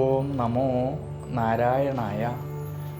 ഓം നമോ നാരായണായ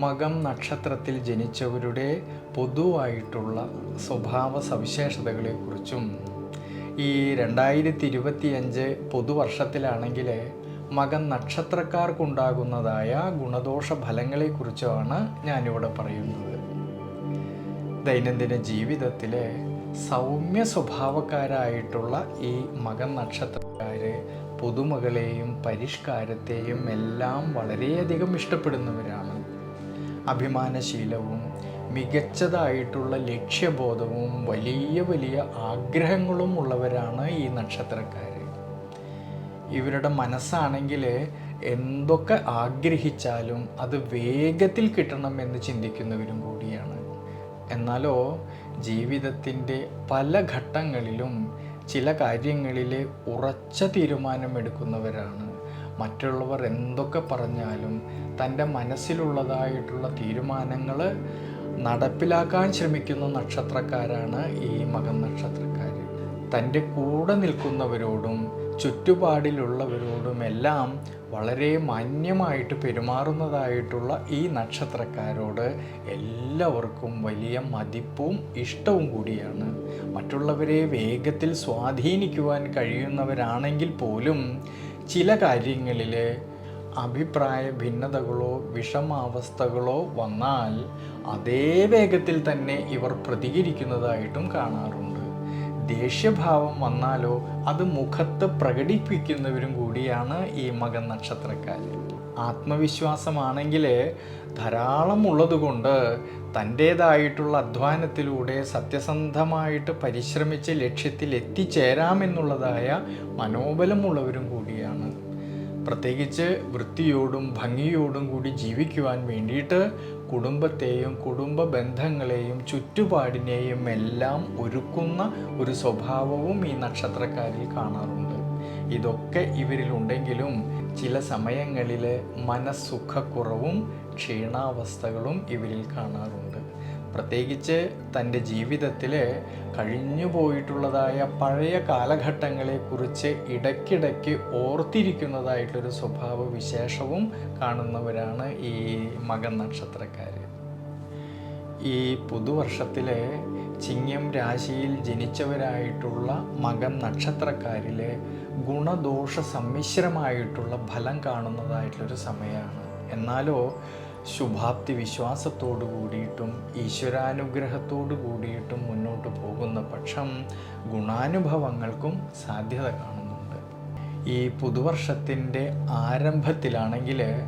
മകം നക്ഷത്രത്തിൽ ജനിച്ചവരുടെ പൊതുവായിട്ടുള്ള സ്വഭാവ സവിശേഷതകളെക്കുറിച്ചും ഈ രണ്ടായിരത്തി ഇരുപത്തിയഞ്ച് പൊതുവർഷത്തിലാണെങ്കിൽ മകൻ നക്ഷത്രക്കാർക്കുണ്ടാകുന്നതായ ഗുണദോഷ ഫലങ്ങളെക്കുറിച്ചുമാണ് ഞാനിവിടെ പറയുന്നത്. ദൈനംദിന ജീവിതത്തിലെ സൗമ്യ സ്വഭാവക്കാരായിട്ടുള്ള ഈ മകൻ നക്ഷത്രക്കാർ പുതുമകളെയും പരിഷ്കാരത്തെയും എല്ലാം വളരെയധികം ഇഷ്ടപ്പെടുന്നവരാണ്. അഭിമാനശീലവും മികച്ചതായിട്ടുള്ള ലക്ഷ്യബോധവും വലിയ വലിയ ആഗ്രഹങ്ങളും ഉള്ളവരാണ് ഈ നക്ഷത്രക്കാർ ഇവരുടെ മനസ്സാണെങ്കിൽ എന്തൊക്കെ ആഗ്രഹിച്ചാലും അത് വേഗത്തിൽ കിട്ടണം എന്ന് ചിന്തിക്കുന്നവരും കൂടിയാണ്. എന്നാലോ ജീവിതത്തിന്റെ പല ഘട്ടങ്ങളിലും ചില കാര്യങ്ങളിൽ ഉറച്ച തീരുമാനമെടുക്കുന്നവരാണ്. മറ്റുള്ളവർ എന്തൊക്കെ പറഞ്ഞാലും തന്റെ മനസ്സിലുള്ളതായിട്ടുള്ള തീരുമാനങ്ങൾ നടപ്പിലാക്കാൻ ശ്രമിക്കുന്ന നക്ഷത്രക്കാരാണ് ഈ മകൻ നക്ഷത്രക്കാർ. തന്റെ കൂടെ നിൽക്കുന്നവരോടും ചുറ്റുപാടിലുള്ളവരോടും എല്ലാം വളരെ മാന്യമായിട്ട് പെരുമാറുന്നതായിട്ടുള്ള ഈ നക്ഷത്രക്കാരോട് എല്ലാവർക്കും വലിയ മതിപ്പും ഇഷ്ടവും കൂടിയാണ്. മറ്റുള്ളവരെ വേഗത്തിൽ സ്വാധീനിക്കുവാൻ കഴിയുന്നവരാണെങ്കിൽ പോലും ചില കാര്യങ്ങളിൽ അഭിപ്രായ ഭിന്നതകളോ വിഷമാവസ്ഥകളോ വന്നാൽ അതേ വേഗത്തിൽ തന്നെ ഇവർ പ്രതികരിക്കുന്നതായിട്ടും കാണാറുണ്ട്. ദേഷ്യഭാവം വന്നാലോ അത് മുഖത്ത് പ്രകടിപ്പിക്കുന്നവരും കൂടിയാണ് ഈ മകൻ നക്ഷത്രക്കാർ ആത്മവിശ്വാസമാണെങ്കിൽ ധാരാളം ഉള്ളതുകൊണ്ട് തന്റേതായിട്ടുള്ള അധ്വാനത്തിലൂടെ സത്യസന്ധമായിട്ട് പരിശ്രമിച്ച് ലക്ഷ്യത്തിൽ എത്തിച്ചേരാമെന്നുള്ളതായ മനോബലമുള്ളവരും കൂടിയാണ് പ്രത്യേകിച്ച് വൃത്തിയോടും ഭംഗിയോടും കൂടി ജീവിക്കുവാൻ വേണ്ടിയിട്ട് കുടുംബത്തെയും കുടുംബ ബന്ധങ്ങളെയും ചുറ്റുപാടിനെയും എല്ലാം ഒരുക്കുന്ന ഒരു സ്വഭാവവും ഈ നക്ഷത്രക്കാരിൽ കാണാറുണ്ട്. ഇതൊക്കെ ഇവരിലുണ്ടെങ്കിലും ചില സമയങ്ങളിൽ മനസ്സുഖക്കുറവും ക്ഷീണാവസ്ഥകളും ഇവരിൽ കാണാറുണ്ട്. പ്രത്യേകിച്ച് തന്റെ ജീവിതത്തിൽ കഴിഞ്ഞു പോയിട്ടുള്ളതായ പഴയ കാലഘട്ടങ്ങളെക്കുറിച്ച് ഇടയ്ക്കിടയ്ക്ക് ഓർത്തിരിക്കുന്നതായിട്ടൊരു സ്വഭാവ വിശേഷവും കാണുന്നവരാണ് ഈ മകൻ നക്ഷത്രക്കാർ ഈ പുതുവർഷത്തിലെ ചിങ്ങം രാശിയിൽ ജനിച്ചവരായിട്ടുള്ള മകൻ നക്ഷത്രക്കാരിലെ ഗുണദോഷ സമ്മിശ്രമായിട്ടുള്ള ഫലം കാണുന്നതായിട്ടുള്ളൊരു സമയമാണ്. എന്നാലോ ശുഭാപ്തി വിശ്വാസത്തോടു കൂടിയിട്ടും ഈശ്വരാനുഗ്രഹത്തോടു കൂടിയിട്ടും മുന്നോട്ട് പോകുന്ന പക്ഷം ഗുണാനുഭവങ്ങൾക്കും സാധ്യത കാണുന്നുണ്ട്. ഈ പുതുവർഷത്തിന്റെ ആരംഭത്തിലാണെങ്കിൽ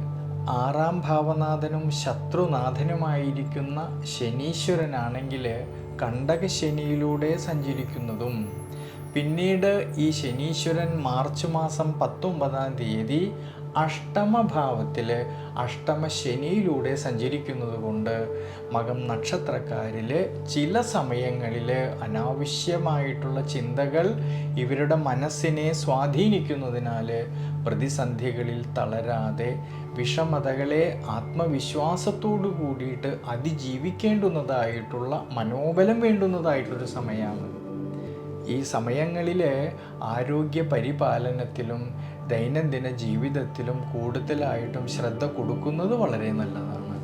ആറാം ഭാവനാഥനും ശത്രുനാഥനുമായിരിക്കുന്ന ശനീശ്വരനാണെങ്കിൽ കണ്ടകശനിയിലൂടെ സഞ്ചരിക്കുന്നതും പിന്നീട് ഈ ശനീശ്വരൻ മാർച്ച് മാസം പത്തൊമ്പതാം തീയതി അഷ്ടമഭാവത്തിൽ അഷ്ടമ ശനിയിലൂടെ സഞ്ചരിക്കുന്നത് കൊണ്ട് മകം നക്ഷത്രക്കാരിൽ ചില സമയങ്ങളിൽ അനാവശ്യമായിട്ടുള്ള ചിന്തകൾ ഇവരുടെ മനസ്സിനെ സ്വാധീനിക്കുന്നതിനാൽ പ്രതിസന്ധികളിൽ തളരാതെ വിഷമതകളെ ആത്മവിശ്വാസത്തോടു കൂടിയിട്ട് അതിജീവിക്കേണ്ടുന്നതായിട്ടുള്ള മനോബലം വേണ്ടുന്നതായിട്ടൊരു സമയമാണ്. ഈ സമയങ്ങളിൽ ആരോഗ്യ പരിപാലനത്തിലും ദൈനംദിന ജീവിതത്തിലും കൂടുതലായിട്ടും ശ്രദ്ധ കൊടുക്കുന്നത് വളരെ നല്ലതാണ്.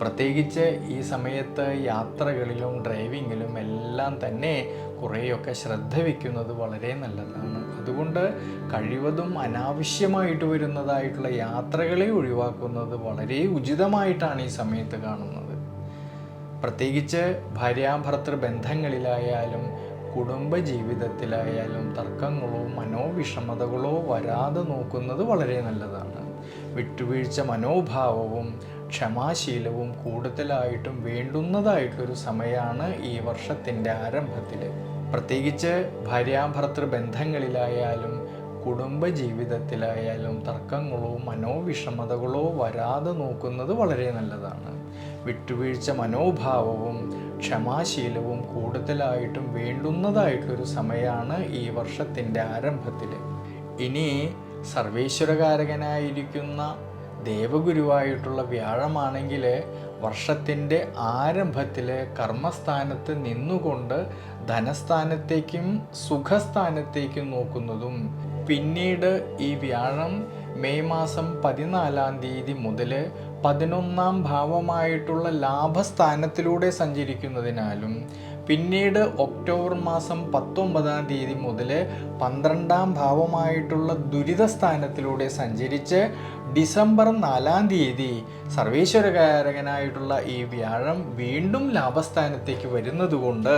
പ്രത്യേകിച്ച് ഈ സമയത്ത് യാത്രകളിലും ഡ്രൈവിങ്ങിലും എല്ലാം തന്നെ കുറേയൊക്കെ ശ്രദ്ധ വയ്ക്കുന്നത് വളരെ നല്ലതാണ്. അതുകൊണ്ട് കഴിവതും അനാവശ്യമായിട്ട് വരുന്നതായിട്ടുള്ള യാത്രകളെ ഒഴിവാക്കുന്നത് വളരെ ഉചിതമായിട്ടാണ് ഈ സമയത്ത് കാണുന്നത്. പ്രത്യേകിച്ച് ഭാര്യാഭർത്തൃ ബന്ധങ്ങളിലായാലും കുടുംബ ജീവിതത്തിലായാലും തർക്കങ്ങളോ മനോവിഷമതകളോ വരാതെ നോക്കുന്നത് വളരെ നല്ലതാണ്. വിട്ടുവീഴ്ച മനോഭാവവും ക്ഷമാശീലവും കൂടുതലായിട്ടും വേണ്ടുന്നതായിട്ടൊരു സമയമാണ് ഈ വർഷത്തിന്റെ ആരംഭത്തിൽ. പ്രത്യേകിച്ച് ഭാര്യാഭർത്തൃ ബന്ധങ്ങളിലായാലും കുടുംബ ജീവിതത്തിലായാലും തർക്കങ്ങളോ മനോവിഷമതകളോ വരാതെ നോക്കുന്നത് വളരെ നല്ലതാണ്. വിട്ടുവീഴ്ച മനോഭാവവും ക്ഷമാശീലവും കൂടുതലായിട്ടും വേണ്ടുന്നതായിട്ടൊരു സമയമാണ് ഈ വർഷത്തിന്റെ ആരംഭത്തിൽ. ഇനി സർവേശ്വരകാരകനായിരിക്കുന്ന ദേവഗുരുവായിട്ടുള്ള വ്യാഴമാണെങ്കിൽ വർഷത്തിന്റെ ആരംഭത്തിൽ കർമ്മസ്ഥാനത്ത് നിന്നുകൊണ്ട് ധനസ്ഥാനത്തേക്കും സുഖസ്ഥാനത്തേക്കും നോക്കുന്നതും പിന്നീട് ഈ വ്യാഴം മെയ് മാസം പതിനാലാം തീയതി മുതൽ പതിനൊന്നാം ഭാവമായിട്ടുള്ള ലാഭസ്ഥാനത്തിലൂടെ സഞ്ചരിക്കുന്നതിനാലും പിന്നീട് ഒക്ടോബർ മാസം പത്തൊമ്പതാം തീയതി മുതൽ പന്ത്രണ്ടാം ഭാവമായിട്ടുള്ള ദുരിതസ്ഥാനത്തിലൂടെ സഞ്ചരിച്ച് ഡിസംബർ നാലാം തീയതി സർവേശ്വരകാരകനായിട്ടുള്ള ഈ വ്യാഴം വീണ്ടും ലാഭസ്ഥാനത്തേക്ക് വരുന്നതുകൊണ്ട്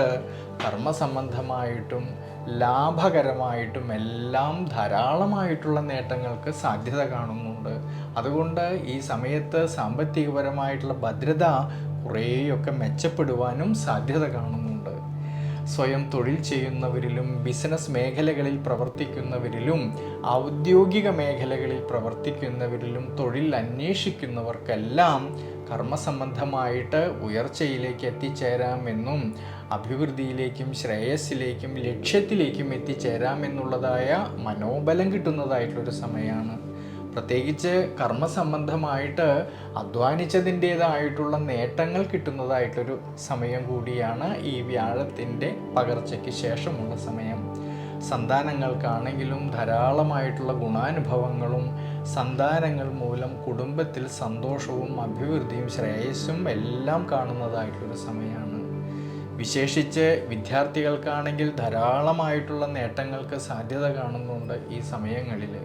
കർമ്മസംബന്ധമായിട്ടും ലാഭകരമായിട്ടും എല്ലാം ധാരാളമായിട്ടുള്ള നേട്ടങ്ങൾക്ക് സാധ്യത കാണുന്നുണ്ട്. അതുകൊണ്ട് ഈ സമയത്ത് സാമ്പത്തികപരമായിട്ടുള്ള ഭദ്രത കുറേയൊക്കെ മെച്ചപ്പെടുവാനും സാധ്യത കാണുന്നുണ്ട്. സ്വയം തൊഴിൽ ചെയ്യുന്നവരിലും ബിസിനസ് മേഖലകളിൽ പ്രവർത്തിക്കുന്നവരിലും ഔദ്യോഗിക മേഖലകളിൽ പ്രവർത്തിക്കുന്നവരിലും തൊഴിൽ അന്വേഷിക്കുന്നവർക്കെല്ലാം കർമ്മസംബന്ധമായിട്ട് ഉയർച്ചയിലേക്ക് എത്തിച്ചേരാമെന്നും അഭിവൃദ്ധിയിലേക്കും ശ്രേയസ്സിലേക്കും ലക്ഷ്യത്തിലേക്കും എത്തിച്ചേരാമെന്നുള്ളതായ മനോബലം കിട്ടുന്നതായിട്ടുള്ളൊരു സമയമാണ് പ്രത്യേകിച്ച് കർമ്മസംബന്ധമായിട്ട് അധ്വാനിച്ചതിന്റേതായിട്ടുള്ള നേട്ടങ്ങൾ കിട്ടുന്നതായിട്ടൊരു സമയം കൂടിയാണ് ഈ വ്യാഴത്തിന്റെ പകർച്ചയ്ക്ക് ശേഷമുള്ള സമയം. സന്താനങ്ങൾക്കാണെങ്കിലും ധാരാളമായിട്ടുള്ള ഗുണാനുഭവങ്ങളും സന്താനങ്ങൾ മൂലം കുടുംബത്തിൽ സന്തോഷവും അഭിവൃദ്ധിയും ശ്രേയസ്സും എല്ലാം കാണുന്നതായിട്ടുള്ളൊരു സമയമാണ്. വിശേഷിച്ച് വിദ്യാർത്ഥികൾക്കാണെങ്കിൽ ധാരാളമായിട്ടുള്ള നേട്ടങ്ങൾക്ക് സാധ്യത കാണുന്നുണ്ട് ഈ സമയങ്ങളിൽ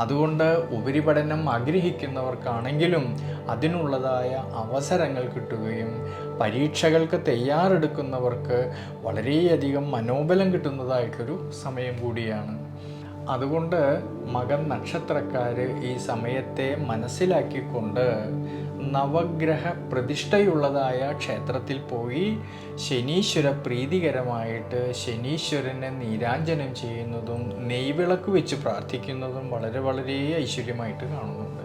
അതുകൊണ്ട് ഉപരിപഠനം ആഗ്രഹിക്കുന്നവർക്കാണെങ്കിലും അതിനുള്ളതായ അവസരങ്ങൾ കിട്ടുകയും പരീക്ഷകൾക്ക് തയ്യാറെടുക്കുന്നവർക്ക് വളരെയധികം മനോബലം കിട്ടുന്നതായിട്ടൊരു സമയം കൂടിയാണ്. അതുകൊണ്ട് മകൻ നക്ഷത്രക്കാർ ഈ സമയത്തെ മനസ്സിലാക്കിക്കൊണ്ട് നവഗ്രഹ പ്രതിഷ്ഠയുള്ളതായ ക്ഷേത്രത്തിൽ പോയി ശനീശ്വര പ്രീതികരമായിട്ട് ശനീശ്വരനെ നീരാഞ്ജനം ചെയ്യുന്നതും നെയ്വിളക്ക് വെച്ച് പ്രാർത്ഥിക്കുന്നതും വളരെ വളരെ ഐശ്വര്യമായിട്ട് കാണുന്നുണ്ട്.